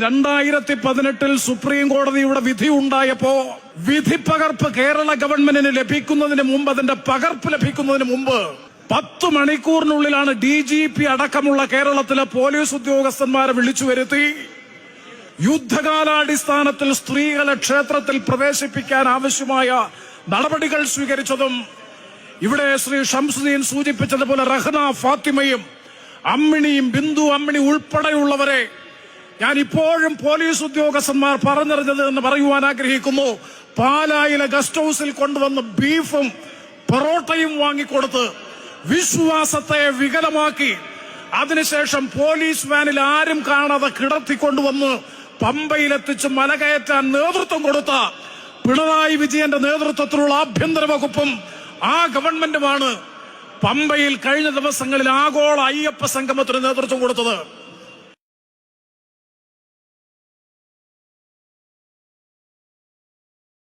രണ്ടായിരത്തി പതിനെട്ടിൽ സുപ്രീം കോടതിയുടെ വിധി ഉണ്ടായപ്പോ വിധി പകർപ്പ് കേരള ഗവൺമെന്റിന് ലഭിക്കുന്നതിന് മുമ്പ് അതിന്റെ പകർപ്പ് ലഭിക്കുന്നതിന് മുമ്പ് പത്ത് മണിക്കൂറിനുള്ളിലാണ് ഡി ജി പി അടക്കമുള്ള കേരളത്തിലെ പോലീസ് ഉദ്യോഗസ്ഥന്മാരെ വിളിച്ചു വരുത്തി. യുദ്ധകാലാടിസ്ഥാനത്തിൽ സ്ത്രീകളെ ക്ഷേത്രത്തിൽ പ്രവേശിപ്പിക്കാൻ ആവശ്യമായ നടപടികൾ സ്വീകരിച്ചതും ഇവിടെ ശ്രീ ഷംസുദ്ദീൻ സൂചിപ്പിച്ചതുപോലെ റഹ്ന ഫാത്തിമയും അമ്മിണിയും ബിന്ദു അമ്മിണി ഉൾപ്പെടെയുള്ളവരെ ഞാൻ ഇപ്പോഴും പോലീസ് ഉദ്യോഗസ്ഥന്മാർ പറഞ്ഞറിഞ്ഞത് എന്ന് പറയുവാൻ ആഗ്രഹിക്കുന്നു. പാലായിലെ ഗസ്റ്റ് ഹൗസിൽ കൊണ്ടുവന്ന് ബീഫും പൊറോട്ടയും വാങ്ങിക്കൊടുത്ത് വിശ്വാസത്തെ വികലമാക്കി. അതിനുശേഷം പോലീസ് വാനിൽ ആരും കാണാതെ കിടത്തിക്കൊണ്ടുവന്ന് പമ്പയിലെത്തിച്ച് മലകയറ്റാൻ നേതൃത്വം കൊടുത്ത പിണറായി വിജയന്റെ നേതൃത്വത്തിലുള്ള ആഭ്യന്തര വകുപ്പും ആ ഗവൺമെന്റുമാണ് പമ്പയിൽ കഴിഞ്ഞ ദിവസങ്ങളിൽ ആഗോള അയ്യപ്പ സംഗമത്തിന് നേതൃത്വം കൊടുത്തത്.